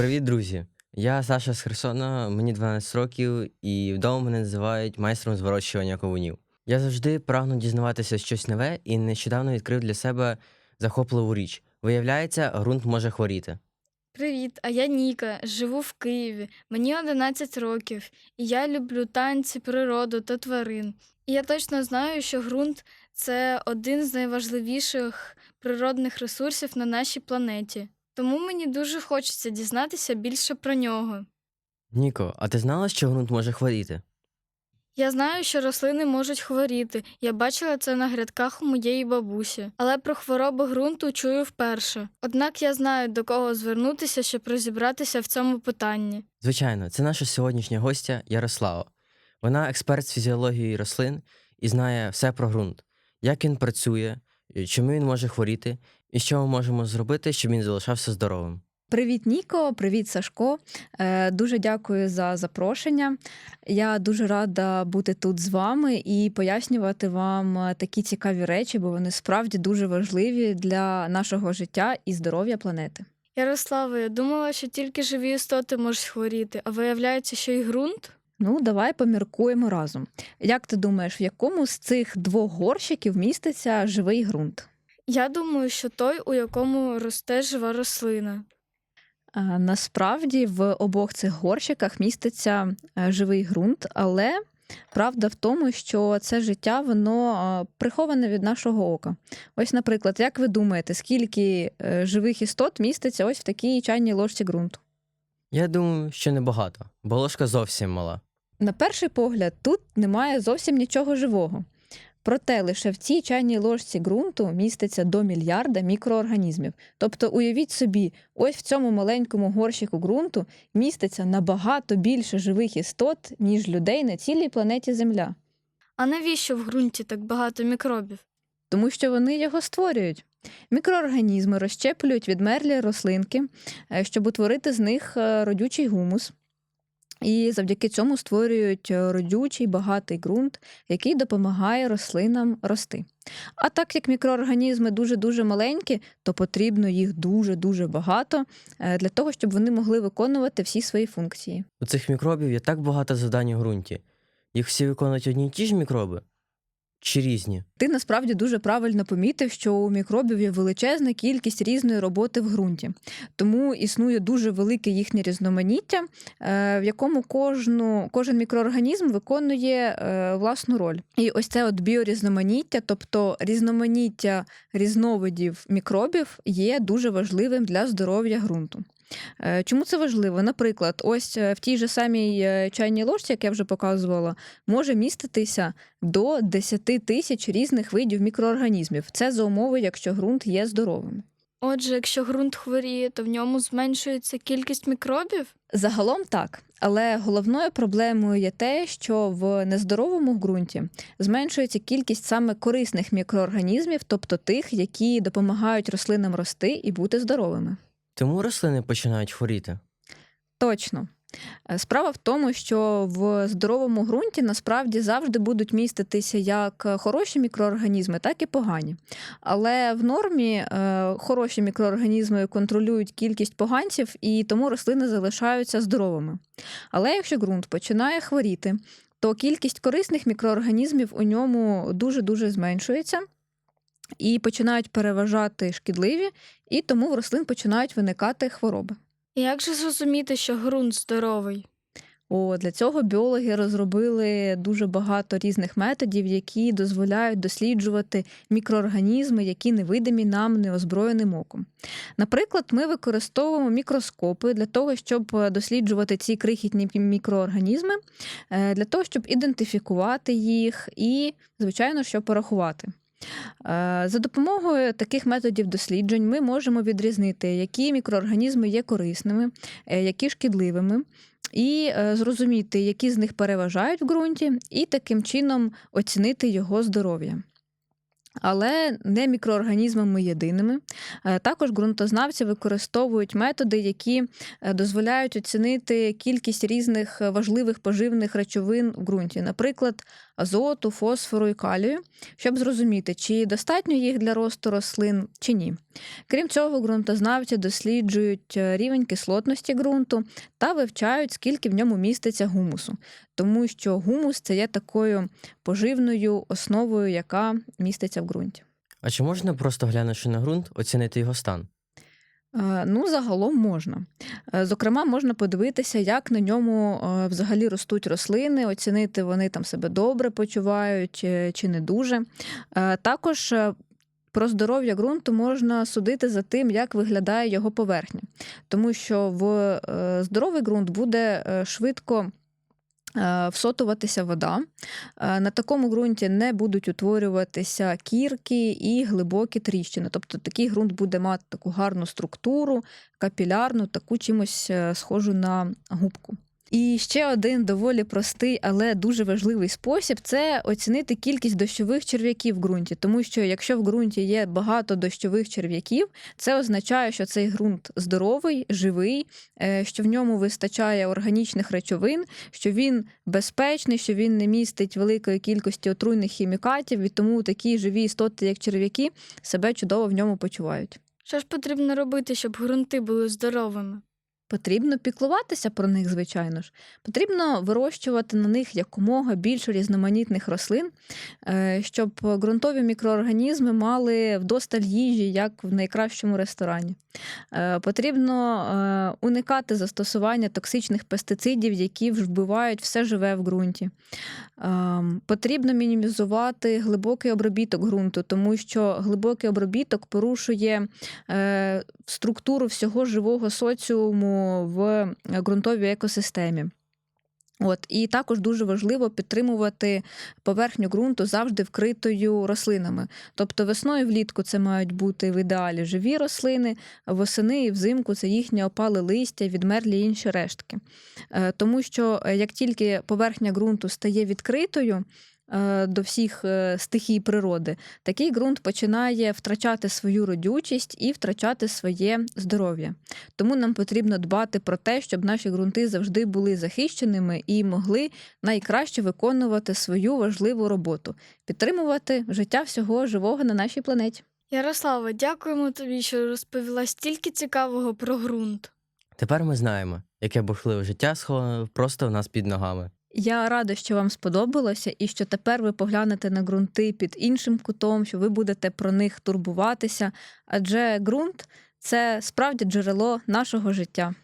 Привіт, друзі! Я Саша з Херсона, мені 12 років, і вдома мене називають майстром з кавунів. Я завжди прагну дізнаватися щось нове і нещодавно відкрив для себе захопливу річ. Виявляється, ґрунт може хворіти. Привіт, а я Ніка, живу в Києві. Мені 11 років, і я люблю танці, природу та тварин. І я точно знаю, що ґрунт це один з найважливіших природних ресурсів на нашій планеті. Тому мені дуже хочеться дізнатися більше про нього. Ніко, а ти знала, що ґрунт може хворіти? Я знаю, що рослини можуть хворіти. Я бачила це на грядках у моєї бабусі, але про хвороби ґрунту чую вперше. Однак я знаю, до кого звернутися, щоб розібратися в цьому питанні. Звичайно, це наша сьогоднішня гостя Ярослава. Вона експерт з фізіології рослин і знає все про ґрунт, як він працює, чому він може хворіти, і що ми можемо зробити, щоб він залишався здоровим. Привіт, Ніко, привіт, Сашко. Е, Дуже дякую за запрошення. Я дуже рада бути тут з вами і пояснювати вам е, такі цікаві речі, бо вони справді дуже важливі для нашого життя і здоров'я планети. Ярослава, я думала, що тільки живі істоти можуть хворіти, а виявляється, що і ґрунт? Ну, давай поміркуємо разом. Як ти думаєш, в якому з цих двох горщиків міститься живий ґрунт? Я думаю, що той, у якому росте жива рослина. Насправді в обох цих горщиках міститься е, живий ґрунт, але правда в тому, що це життя воно е, приховане від нашого ока. Ось, наприклад, як ви думаєте, скільки е, живих істот міститься ось в такій чайній ложці ґрунту? Я думаю, що небагато, бо ложка зовсім мала. На перший погляд, тут немає зовсім нічого живого. Проте лише в цій чайній ложці ґрунту міститься до мільярда мікроорганізмів. Тобто, уявіть собі, ось в цьому маленькому горщику ґрунту міститься набагато більше живих істот, ніж людей на цілій планеті Земля, А навіщо в ґрунті так багато мікробів? тому що вони його створюють. Мікроорганізми розщеплюють відмерлі рослинки, е, щоб утворити з них е, родючий гумус. І завдяки цьому створюють е, родючий багатий ґрунт, який допомагає рослинам рости. А так як мікроорганізми дуже-дуже маленькі, то потрібно їх дуже-дуже багато е, для того, щоб вони могли виконувати всі свої функції. У цих мікробів є так багато завдань у ґрунті. Їх всі виконують одні й ті ж мікроби? Чи різні? Ти насправді дуже правильно помітив, що у мікробів є величезна кількість різної роботи в ґрунті, тому існує дуже велике їхнє різноманіття, е, в якому кожну, кожен мікроорганізм виконує е, власну роль. І ось це от біорізноманіття, тобто різноманіття різновидів мікробів, є дуже важливим для здоров'я ґрунту. Е, Чому це важливо? Наприклад, ось е, в тій же самій е, чайній ложці, як я вже показувала, може міститися до 10 тисяч різних видів мікроорганізмів. Це за умови, якщо ґрунт є здоровим. Отже, якщо ґрунт хворіє, то в ньому зменшується кількість мікробів? Загалом так, але головною проблемою є те, що в нездоровому ґрунті зменшується кількість саме корисних мікроорганізмів, тобто тих, які допомагають рослинам рости і бути здоровими. Тому рослини починають хворіти. Точно. Е, Справа в тому, що в здоровому ґрунті насправді завжди будуть міститися як хороші мікроорганізми, так і погані. Але в нормі е, хороші мікроорганізми контролюють кількість поганців, і тому рослини залишаються здоровими. Але якщо ґрунт починає хворіти, то кількість корисних мікроорганізмів у ньому дуже-дуже зменшується. І починають переважати шкідливі, і тому в рослин починають виникати хвороби. Як же зрозуміти, що ґрунт здоровий? О, для цього біологи розробили дуже багато різних методів, які дозволяють досліджувати мікроорганізми, які невидимі нам неозброєним оком. Наприклад, ми використовуємо мікроскопи для того, щоб досліджувати ці крихітні мікроорганізми, е, для того, щоб ідентифікувати їх і, звичайно, щоб порахувати. Е, За допомогою таких методів досліджень ми можемо відрізнити, які мікроорганізми є корисними, е, які шкідливими, і е, зрозуміти, які з них переважають в ґрунті, і таким чином оцінити його здоров'я. Але не мікроорганізмами єдиними. Е, Також ґрунтознавці використовують методи, які е, дозволяють оцінити кількість різних е, важливих поживних речовин в ґрунті, наприклад, азоту, фосфору і калію, щоб зрозуміти, чи достатньо їх для росту рослин чи ні. Крім цього, ґрунтознавці досліджують рівень кислотності ґрунту та вивчають, скільки в ньому міститься гумусу, тому що гумус це є такою поживною основою, яка міститься в ґрунті. А чи можна просто глянувши на ґрунт, оцінити його стан? Е, Ну, загалом можна. Е, Зокрема, можна подивитися, як на ньому е, взагалі ростуть рослини, оцінити, вони там себе добре почувають чи не дуже. Також про здоров'я ґрунту можна судити за тим, як виглядає його поверхня, тому що в е, здоровий ґрунт буде е, швидко. е, Всотуватися вода. На такому ґрунті не будуть утворюватися кірки і глибокі тріщини. Тобто такий ґрунт буде мати таку гарну структуру, капілярну, таку чимось схожу на губку. І ще один доволі простий, але дуже важливий спосіб це оцінити кількість дощових черв'яків в ґрунті. Тому що якщо в ґрунті є багато дощових черв'яків, це означає, що цей ґрунт здоровий, живий, е, що в ньому вистачає органічних речовин, що він безпечний, що він не містить великої кількості отруйних хімікатів, і тому такі живі істоти, як черв'яки, себе чудово в ньому почувають. Що ж потрібно робити, щоб ґрунти були здоровими? Потрібно піклуватися про них, звичайно ж. Потрібно вирощувати на них якомога більше різноманітних рослин, е, щоб ґрунтові мікроорганізми мали вдосталь їжі, як в найкращому ресторані. Е, Потрібно е, уникати застосування токсичних пестицидів, які вбивають все живе в ґрунті. Потрібно мінімізувати глибокий обробіток ґрунту, тому що глибокий обробіток порушує структуру всього живого соціуму в ґрунтовій екосистемі. От, і також дуже важливо підтримувати поверхню ґрунту завжди вкритою рослинами. Тобто весною влітку це мають бути в ідеалі живі рослини, восени і взимку це їхні опали листя, відмерлі інші рештки. Е, Тому що е, як тільки поверхня ґрунту стає відкритою, е, до всіх е, стихій природи, такий ґрунт починає втрачати свою родючість і втрачати своє здоров'я. Тому нам потрібно дбати про те, щоб наші ґрунти завжди були захищеними і могли найкраще виконувати свою важливу роботу підтримувати життя всього живого на нашій планеті. Ярослава, дякуємо тобі, що розповіла стільки цікавого про ґрунт. Тепер ми знаємо, яке бурхливе життя сховане просто в нас під ногами. Я рада, що вам сподобалося, і що тепер ви поглянете на ґрунти під іншим кутом, що ви будете про них турбуватися, адже ґрунт це справді джерело нашого життя.